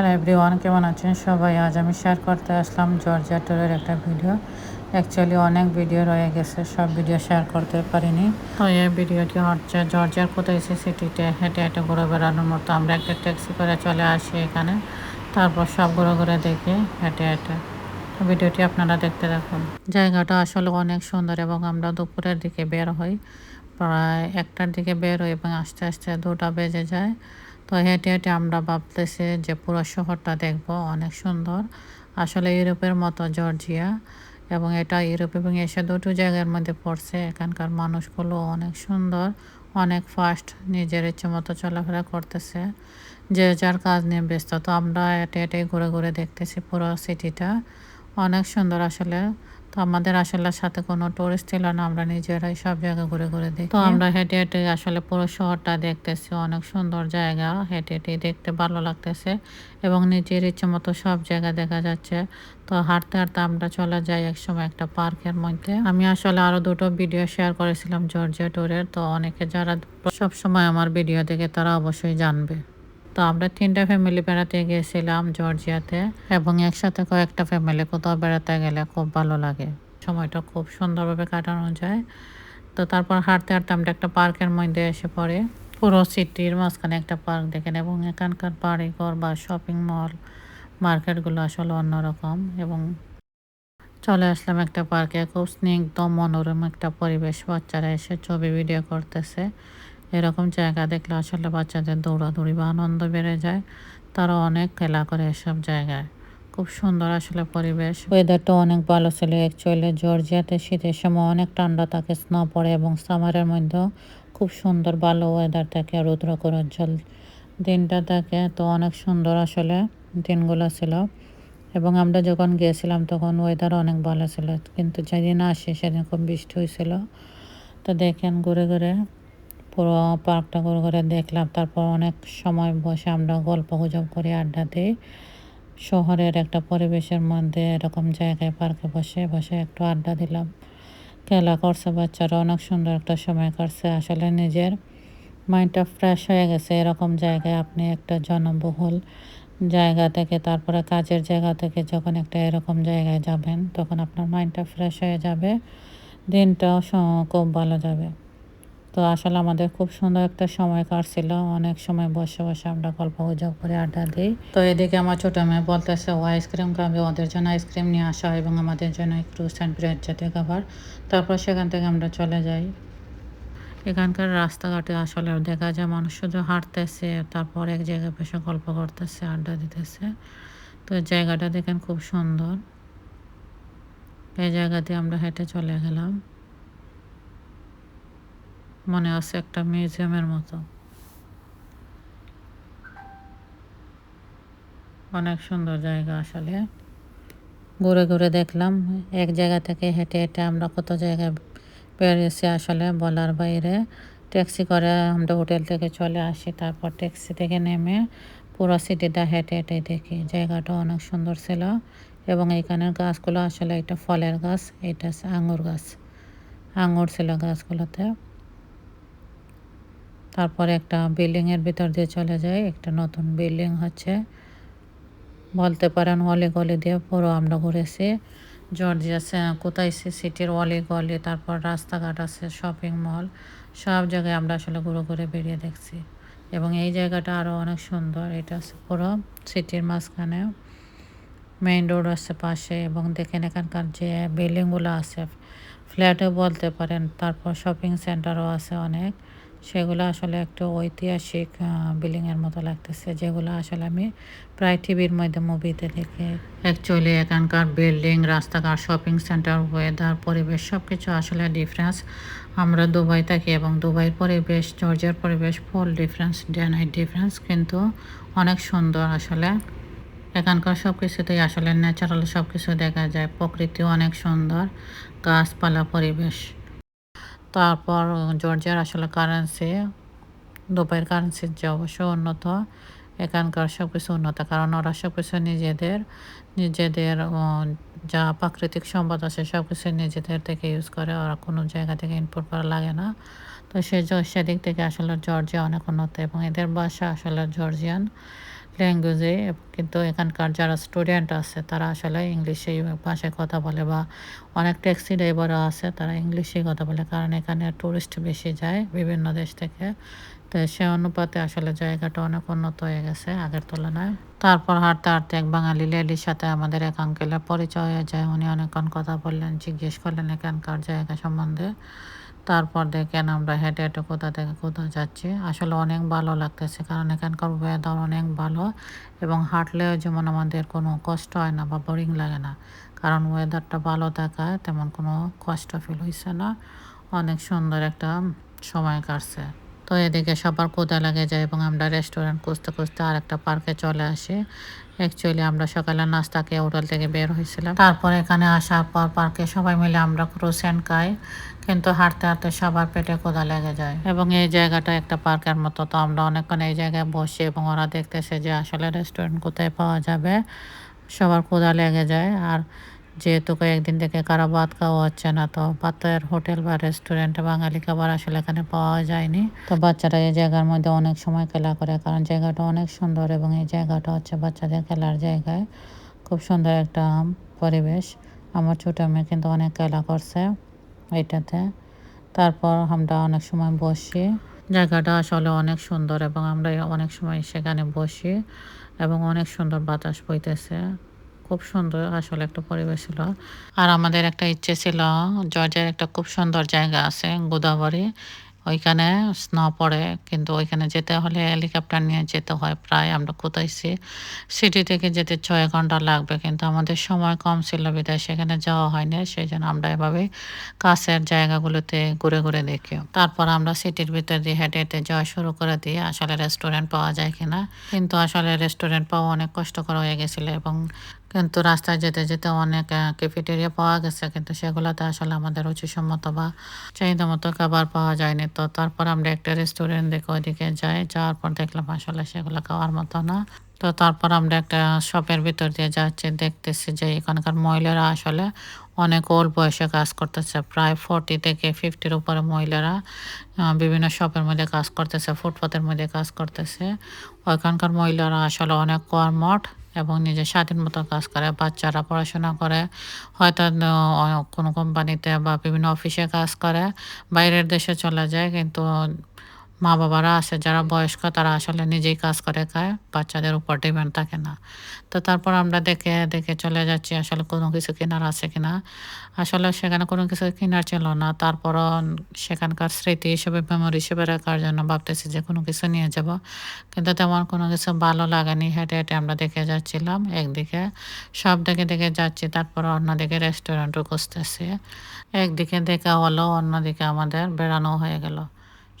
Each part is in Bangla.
হ্যালো এভরিওয়ান কেমন আছেন সবাই? আজ আমি শেয়ার করতে আসলাম জর্জিয়া ট্যুরের একটা ভিডিও অ্যাকচুয়ালি অনেক ভিডিও রয়ে গেছে, সব ভিডিও শেয়ার করতে পারিনি। তো এই ভিডিওটি হচ্ছে জর্জিয়ার কোথায় এসে সিটিতে হেঁটে হেঁটে ঘুরে বেড়ানোর মতো। আমরা একটা ট্যাক্সি করে চলে আসি এখানে। তারপর সব ঘুরে ঘুরে দেখি হেঁটে হেঁটে। ভিডিওটি আপনারা দেখতে দেখুন জায়গাটা আসলে অনেক সুন্দর এবং আমরা দুপুরের দিকে বের হই। প্রায় একটার দিকে বের হই এবং আস্তে আস্তে দুটা বেজে যায়। তো হেঁটে হেঁটে আমরা ভাবতেছি যে পুরো শহরটা দেখব, অনেক সুন্দর। আসলে ইউরোপের মতো জর্জিয়া এবং এটা ইউরোপ এবং এশিয়া দুটো জায়গার মধ্যে পড়ছে। এখানকার মানুষগুলো অনেক সুন্দর, অনেক ফাস্ট নিজের ইচ্ছে মতো চলাফেরা করতেছে। যে যার কাজ নিয়ে ব্যস্ত। তো আমরা হেঁটে হেঁটে ঘুরে ঘুরে দেখতেছি পুরো সিটিটা অনেক সুন্দর আসলে। তো আমাদের আসলে সাথে কোনো টুরিস্ট ছিল না আমরা নিজেরাই সব জায়গা ঘুরে ঘুরে দেখি। তো আমরা হেঁটে হেঁটে আসলে পুরো শহরটা দেখতেছি অনেক সুন্দর জায়গা হেঁটে হেঁটে দেখতে ভালো লাগতেছে এবং নিজের ইচ্ছে মতো সব জায়গা দেখা যাচ্ছে। তো হাঁটতে হাঁটতে আমরা চলে যাই একসময় একটা পার্কের মধ্যে। আমি আসলে আরও দুটো ভিডিও শেয়ার করেছিলাম জর্জিয়া ট্যুরের তো অনেকে যারা সব সময় আমার ভিডিও দেখে তারা অবশ্যই জানবে। তো আমরা তিনটা ফ্যামিলি বেড়াতে গিয়েছিলাম জর্জিয়াতে এবং একসাথে কয়েকটা ফ্যামিলি কোথাও বেড়াতে গেলে খুব ভালো লাগে। সময়টা খুব সুন্দরভাবে কাটানো যায়। তো তারপর হাঁটতে হাঁটতে আমরা একটা পার্কের মধ্যে এসে পড়ে। পুরো সিটির মাঝখানে একটা পার্ক দেখেন এবং এখানকার বাড়িঘর বা শপিং মল মার্কেটগুলো আসলে অন্যরকম এবং চলে আসলাম একটা পার্কে। খুব স্নিগ্ধ, মনোরম একটা পরিবেশ। বাচ্চারা এসে ছবি ভিডিও করতেছে। এরকম জায়গা দেখলে আসলে বাচ্চাদের দৌড়াদৌড়ি বা আনন্দ বেড়ে যায়। তারা অনেক খেলা করে এসব জায়গায়। খুব সুন্দর আসলে পরিবেশ। ওয়েদারটা অনেক ভালো ছিল। অ্যাকচুয়ালি জর্জিয়াতে শীতের সময় অনেক ঠান্ডা থাকে স্নো পড়ে এবং সামারের মধ্যেও খুব সুন্দর ভালো ওয়েদার থাকে রৌদ্র উজ্জ্বল দিনটা থাকে। তো অনেক সুন্দর আসলে দিনগুলো ছিল। এবং আমরা যখন গিয়েছিলাম তখন ওয়েদার অনেক ভালো ছিল। কিন্তু যেদিন আসি সেদিন খুব বৃষ্টি হয়েছিল। তো দেখেন ঘুরে ঘুরে পুরো পার্কটা ঘুরে ঘুরে দেখলাম। তারপর অনেক সময় বসে আমরা গল্প গুজব করে, আড্ডা দিই। শহরের একটা পরিবেশের মধ্যে এরকম জায়গায় পার্কে বসে বসে একটু আড্ডা দিলাম। খেলা করছে বাচ্চারা, অনেক সুন্দর একটা সময় কাটছে। আসলে নিজের মাইন্ডটা ফ্রেশ হয়ে গেছে। এরকম জায়গায় আপনি একটা জনবহুল জায়গা থেকে, তারপরে কাজের জায়গা থেকে যখন একটা এরকম জায়গায় যাবেন, তখন আপনার মাইন্ডটা ফ্রেশ হয়ে যাবে। দিনটাও খুব ভালো যাবে। তো আসলে আমাদের খুব সুন্দর একটা সময় কাটছিল। অনেক সময় বসে বসে আমরা গল্প গুজব করে আড্ডা দিই। তো এদিকে আমার ছোটো মেয়ে বলতেছে, ও আইসক্রিম খাবে, ওদের জন্য আইসক্রিম নিয়ে আসা হয় এবং আমাদের জন্য একটু স্যান্ড ব্রেড জাতীয় খাবার। তারপর সেখান থেকে আমরা চলে যাই। এখানকার রাস্তাঘাটে আসলে দেখা যায় মানুষ শুধু হাঁটতেছে, তারপর এক জায়গায় বসে গল্প করতেছে, আড্ডা দিতেছে। তো জায়গাটা দেখেন খুব সুন্দর। এই জায়গাতে আমরা হেঁটে চলে গেলাম। মনে আছে একটা মিউজিয়ামের মতো। অনেক সুন্দর জায়গা আসলে। ঘুরে ঘুরে দেখলাম, এক জায়গা থেকে হেঁটে হেঁটে আমরা কত জায়গায় পেরেছি আসলে বলার বাইরে। ট্যাক্সি করে আমরা হোটেল থেকে চলে আসি, তারপর ট্যাক্সি থেকে নেমে পুরো সিটিটা হেঁটে হেঁটে দেখি। জায়গাটা অনেক সুন্দর ছিল এবং এইখানের গাছগুলো আসলে একটা ফলের গাছ, এটা আঙুর গাছ। আঙুর ছিল গাছগুলোতে। তারপরে একটা বিল্ডিংয়ের ভিতর দিয়ে চলে যায় একটা নতুন বিল্ডিং হচ্ছে। বলতে পারেন অলি গলি দিয়ে পুরো আমরা ঘুরেছি। জর্জিয়া কোথায় সিটির অলি গলি, তারপর রাস্তাঘাট আছে শপিং মল সব জায়গায় আমরা আসলে ঘুরে ঘুরে বেরিয়ে দেখছি। এবং এই জায়গাটা আরও অনেক সুন্দর। এটা আছে পুরো সিটির মাঝখানে। মেইন রোড আছে পাশে এবং দেখেন এখানকার যে বিল্ডিংগুলো আছে ফ্ল্যাটও বলতে পারেন। তারপর শপিং সেন্টারও আছে অনেক। সেগুলো আসলে একটু ঐতিহাসিক বিল্ডিংয়ের মতো লাগতেছে, যেগুলো আসলে আমি প্রায় টিভির মধ্যে মুভিতে দেখি অ্যাকচুয়ালি এখানকার বিল্ডিং, রাস্তাঘাট শপিং সেন্টার ওয়েদার পরিবেশ সব কিছু আসলে ডিফারেন্স আমরা দুবাই থাকি এবং দুবাইয়ের পরিবেশ, জর্জিয়ার পরিবেশ full difference day night difference কিন্তু অনেক সুন্দর আসলে। এখানকার সব কিছুতেই আসলে ন্যাচারাল সব কিছু দেখা যায় প্রকৃতি অনেক সুন্দর, গাছপালা, পরিবেশ। তারপর জর্জিয়ার আসলে কারেন্সি দুবাইয়ের কারেন্সির যে অবশ্য উন্নত, এখানকার সব কিছু উন্নত। কারণ ওরা সব কিছু নিজেদের নিজেদের যা প্রাকৃতিক সম্পদ আছে সব কিছু নিজেদের থেকে ইউজ করে, ওরা কোনো জায়গা থেকে ইনপুট করা লাগে না। তো সে সেদিক থেকে আসলে জর্জিয়া অনেক উন্নত এবং এদের ভাষা আসলে জর্জিয়ান ল্যাঙ্গুয়েজে কিন্তু এখানকার যারা স্টুডেন্ট আছে, তারা আসলে ইংলিশে ভাষায় কথা বলে বা অনেক ট্যাক্সি ড্রাইভারও আছে, তারা ইংলিশেই কথা বলে। কারণ এখানে টুরিস্ট বেশি যায় বিভিন্ন দেশ থেকে। তো সে অনুপাতে আসলে জায়গাটা অনেক উন্নত হয়ে গেছে আগের তুলনায়। তারপর হাঁটতে হাঁটতে এক বাঙালি লেডির সাথে আমাদের এক আঙ্কেলের পরিচয় হয়ে যায়। উনি অনেকক্ষণ কথা বললেন, জিজ্ঞেস করলেন এখানকার জায়গা সম্বন্ধে। তারপর দেখেন আমরা হেঁটে হেঁটে কোথা থেকে কোথাও যাচ্ছি। আসলে অনেক ভালো লাগতেছে, কারণ এখানকার ওয়েদার অনেক ভালো এবং হাঁটলেও যেমন আমাদের কোনো কষ্ট হয় না বা বোরিং লাগে না, কারণ ওয়েদারটা ভালো থাকায় তেমন কোনো কষ্ট ফিল হয়েছে না। অনেক সুন্দর একটা সময় কাটছে। তো এদিকে সবার কোদা লাগে যায় এবং আমরা রেস্টুরেন্ট খুঁজতে খুঁজতে আর একটা পার্কে চলে আসি। অ্যাকচুয়ালি আমরা সকালে নাস্তা খেয়ে হোটেল থেকে বের হয়েছিলাম। তারপর এখানে আসার পর পার্কে সবাই মিলে আমরা ক্রোসেন খাই, কিন্তু হাঁটতে হাঁটতে সবার পেটে কোদা লেগে যায়। এবং এই জায়গাটা একটা পার্কের মতো, তো আমরা অনেকক্ষণ এই জায়গায় বসি এবং ওরা দেখতেছে যে আসলে রেস্টুরেন্ট কোথায় পাওয়া যাবে, সবার কোদা লেগে যায়। আর যেহেতু কয়েকদিন থেকে কারও ভাত খাওয়া হচ্ছে না, তো ভাতের হোটেল বা রেস্টুরেন্টে বাঙালি খাবার আসলে এখানে পাওয়া যায়নি। তো বাচ্চারা এই জায়গার মধ্যে অনেক সময় খেলা করে, কারণ জায়গাটা অনেক সুন্দর এবং এই জায়গাটা হচ্ছে বাচ্চাদের খেলার জায়গায় খুব সুন্দর একটা পরিবেশ। আমার ছোটো মেয়ে কিন্তু অনেক খেলা করছে এইটাতে তারপর আমরা অনেক সময় বসি। জায়গাটা আসলে অনেক সুন্দর এবং আমরা অনেক সময় সেখানে বসি এবং অনেক সুন্দর বাতাস বইতেছে। খুব সুন্দর আসলে একটা পরিবেশ ছিল। আর আমাদের একটা ইচ্ছে ছিল জর্জের একটা খুব সুন্দর জায়গা আছে গোদাবরী। ওইখানে স্নো পড়ে, কিন্তু ওইখানে যেতে হলে হেলিকপ্টার নিয়ে যেতে হয় প্রায়, আমরা কোথাইছি সিটি থেকে যেতে ছয় ঘণ্টা লাগবে, কিন্তু আমাদের সময় কম ছিল, বিদায় সেখানে যাওয়া হয়নি সেই জন্য আমরা এভাবে কাছের জায়গাগুলোতে ঘুরে ঘুরে দেখি। তারপর আমরা সিটির ভিতর দিয়ে হেঁটে হেঁটে যাওয়া শুরু করে দিই, আসলে রেস্টুরেন্ট পাওয়া যায় কিনা। কিন্তু আসলে রেস্টুরেন্ট পাওয়া অনেক কষ্টকর হয়ে গেছিল এবং কিন্তু রাস্তায় যেতে যেতে অনেক ক্যাফেটেরিয়া পাওয়া গেছে, কিন্তু সেগুলোতে আসলে আমাদের রুচিসম্মত বা চাহিদা মতো খাবার পাওয়া যায়নি। তো তারপর আমরা একটা রেস্টুরেন্ট দেখে ওইদিকে যাই, যাওয়ার পর দেখলাম আসলে সেগুলো খাওয়ার মতো না। তো তারপর আমরা একটা শপের ভিতর দিয়ে যাচ্ছি, দেখতেছি যে এখানকার মহিলারা আসলে অনেক ওল্ড বয়সে কাজ করতেছে, প্রায় ফোরটি থেকে ফিফটির উপরে মহিলারা বিভিন্ন শপের মধ্যে কাজ করতেছে, ফুটপাতের মধ্যে কাজ করতেছে। ওইখানকার মহিলারা আসলে অনেক কর্মঠ এবং নিজের স্বাধীন মতো কাজ করে, বাচ্চারা পড়াশোনা করে, হয়তো কোনো কোম্পানিতে বা বিভিন্ন অফিসে কাজ করে, বাইরের দেশে চলে যায়, কিন্তু মা বাবারা আছে যারা বয়স্ক তারা আসলে নিজেই কাজ করে খায়, বাচ্চাদের উপর ডিপেন্ড থাকে না। তো তারপর আমরা দেখে দেখে চলে যাচ্ছি আসলে কোনো কিছু কেনার আছে কিনা। আসলে সেখানে কোনো কিছু কেনার ছিল না, তারপরও সেখানকার স্মৃতি হিসেবে মেমোরি হিসেবে রাখার জন্য ভাবতেছি যে কোনো কিছু নিয়ে যাব। কিন্তু তেমন কোনো কিছু ভালো লাগেনি, হেঁটে হেঁটে আমরা দেখে যাচ্ছিলাম একদিকে। সব দেখে দেখে যাচ্ছি, তারপর অন্যদিকে রেস্টুরেন্টও খুঁজতেছি। একদিকে দেখা হলো, অন্যদিকে আমাদের বেড়ানো হয়ে গেল।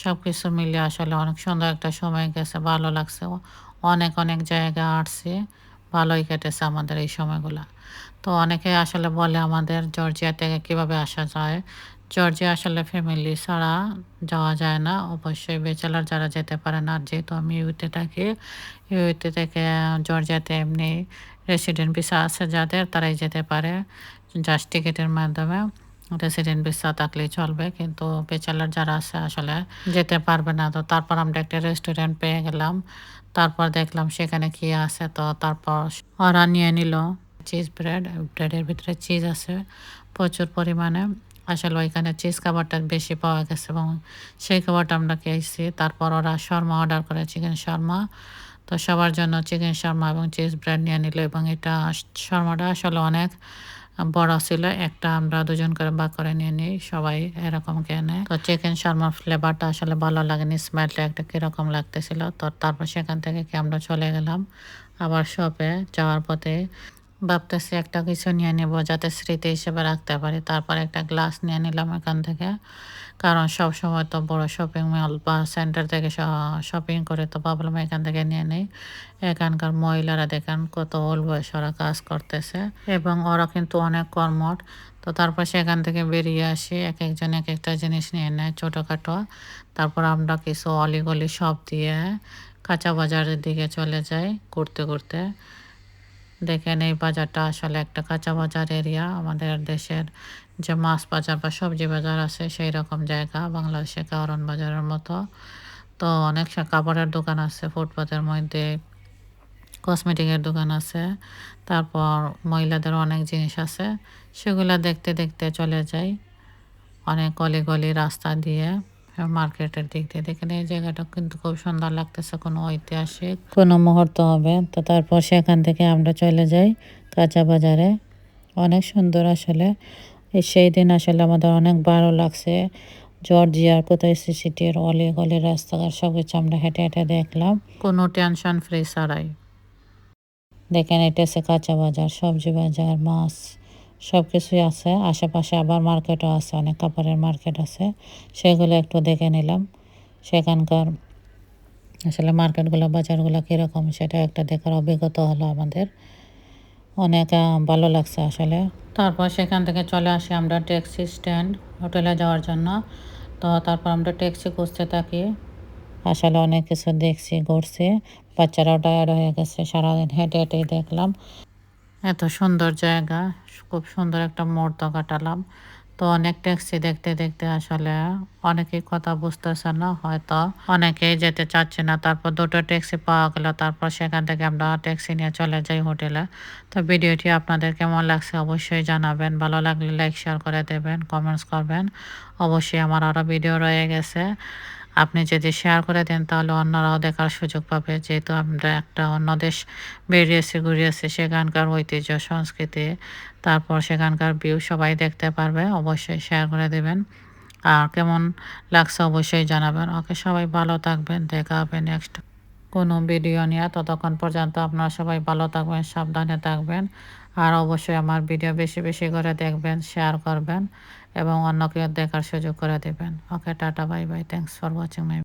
সব কিছু মিলে আসলে অনেক সুন্দর একটা সময় গেছে, ভালো লাগছে। অনেক অনেক জায়গা আসছি, ভালোই কেটেছে আমাদের এই সময়গুলো। তো অনেকে আসলে বলে আমাদের জর্জিয়া থেকে কীভাবে আসা যায়। জর্জিয়া আসলে ফ্যামিলি ছাড়া যাওয়া যায় না। অবশ্যই বেচেলার যারা যেতে পারে না, যেহেতু আমি ইউতে থাকি ইউতে থেকে জর্জিয়াতে এমনি রেসিডেন্ট ভিসা আছে যাদের, তারাই যেতে পারে জাস্ট টিকিটের মাধ্যমে। রেসিডেন্ট ভিসা থাকলেই চলবে, কিন্তু বেচালার যারা আছে আসলে যেতে পারবে না। তো তারপর আমরা একটা রেস্টুরেন্ট পেয়ে গেলাম, তারপর দেখলাম সেখানে কি আছে, তো তারপর ওরা নিয়ে নিল চিজ ব্রেড ব্রেডের ভিতরে চিজ আছে প্রচুর পরিমাণে। আসলে ওইখানে চিজ খাবারটা বেশি পাওয়া গেছে এবং সেই খাবারটা আমরা খেয়েছি। তারপর ওরা শর্মা অর্ডার করে চিকেন শর্মা। তো সবার জন্য চিকেন শর্মা এবং চিজ ব্রেড নিয়ে নিল এবং এটা শর্মাটা আসলে অনেক বড় ছিল, একটা আমরা দুজন করে বা করে নিয়ে নিই, সবাই এরকম কেনে তো চিকেন শর্মার ফ্লেভারটা আসলে ভালো লাগেনি স্মেলটা একটা কীরকম লাগতেছিল। তো তারপর সেখান থেকে কি আমরা চলে গেলাম, আবার শপে যাওয়ার পথে ভাবতেছি একটা কিছু নিয়ে নেব যাতে স্মৃতি হিসেবে রাখতে পারি। তারপর একটা গ্লাস নিয়ে নিলাম এখান থেকে। কারণ সব সময় তো বড় শপিং মল বা সেন্টার থেকে শপিং করে তো ভাবলাম এখান থেকে নিয়ে নেই। এখানকার মহিলারা দেখেন কত বয়স ওরা কাজ করতেছে। এবং ওরা কিন্তু অনেক কর্মঠ। তো তারপর সেখান থেকে বেরিয়ে আসি, এক একজন এক একটা জিনিস নিয়ে নেয় ছোটোখাটো। তারপর আমরা কিছু অলিগলি সব দিয়ে কাঁচা বাজারের দিকে চলে যাই ঘুরতে ঘুরতে। দেখেন এই বাজারটা আসলে একটা কাঁচা বাজার এরিয়া আমাদের দেশের যে মাছ বাজার বা সবজি বাজার আছে, সেই রকম জায়গা। বাংলাদেশে কারণ বাজারের মতো। তো অনেক কাপড়ের দোকান আছে, ফুটপাতের মধ্যে। কসমেটিকের দোকান আছে। তারপর মহিলাদের অনেক জিনিস আছে। সেগুলা দেখতে দেখতে চলে যাই। অনেক গলি গলি রাস্তা দিয়ে। মার্কেটের দিক দিয়ে দেখেন এই জায়গাটা কিন্তু খুব সুন্দর লাগতেছে কোনো ঐতিহাসিক। কোনো মুহূর্ত হবে। তো তারপর সেখান থেকে আমরা চলে যাই কাঁচা বাজারে। অনেক সুন্দর আসলে। সেই দিন আসলে আমাদের অনেক ভালো লাগছে। জর্জিয়ার কোথায় সিসিটির অলি গলি রাস্তাঘাট সব কিছু আমরা হেঁটে হেঁটে দেখলাম। কোনো টেনশন ফ্রি ছাড়াই। দেখেন এটা আছে কাঁচা বাজার সবজি বাজার মাছ। সব কিছুই আছে। আশেপাশে আবার মার্কেটও আছে, অনেক কাপড়ের মার্কেট আছে। সেগুলো একটু দেখে নিলাম। সেখানকার আসলে মার্কেটগুলো, বাজারগুলো কীরকম সেটা একটা দেখার অভিজ্ঞতা হলো আমাদের। অনেক ভালো লাগছে আসলে। তারপর সেখান থেকে চলে আসি আমরা ট্যাক্সি স্ট্যান্ড হোটেলে যাওয়ার জন্য। তো তারপর আমরা ট্যাক্সি খুঁজতে থাকি। আসলে অনেক কিছু দেখছি, ঘুরছি। বাচ্চারাও টায়ার্ড হয়ে গেছে, সারাদিন হেঁটে হেঁটেই দেখলাম। এত সুন্দর জায়গা, খুব সুন্দর একটা মুহূর্ত কাটালাম। তো অনেক ট্যাক্সি দেখতে দেখতে আসলে অনেকেই কথা বুঝতেছে না, হয়তো অনেকেই যেতে চাচ্ছে না। তারপর দুটো ট্যাক্সি পাওয়া গেল, তারপর সেখান থেকে আমরা ট্যাক্সি নিয়ে চলে যাই হোটেলে তো ভিডিওটি আপনাদের কেমন লাগছে অবশ্যই জানাবেন, ভালো লাগলে লাইক শেয়ার করে দেবেন কমেন্টস করবেন। অবশ্যই আমার আরও ভিডিও রয়ে গেছে। আপনি যদি শেয়ার করে দেন, তাহলে অন্যরাও দেখার সুযোগ পাবে। যেহেতু আমরা একটা অন্য দেশ বেরিয়েছি ঘুরিয়েছি সেখানকার ঐতিহ্য, সংস্কৃতি, তারপর সেখানকার ভিউ সবাই দেখতে পারবে, অবশ্যই শেয়ার করে দেবেন। আর কেমন লাগছে অবশ্যই জানাবেন। ওকে, সবাই ভালো থাকবেন। দেখা হবে নেক্সট কোনো ভিডিও নিয়ে। ততক্ষণ পর্যন্ত আপনারা সবাই ভালো থাকবেন, সাবধানে থাকবেন। আর অবশ্যই আমার ভিডিও বেশি বেশি করে দেখবেন শেয়ার করবেন। এবং অন্যকে দেখার সুযোগ করে দেবেন। Okay tata bye bye thanks for watching my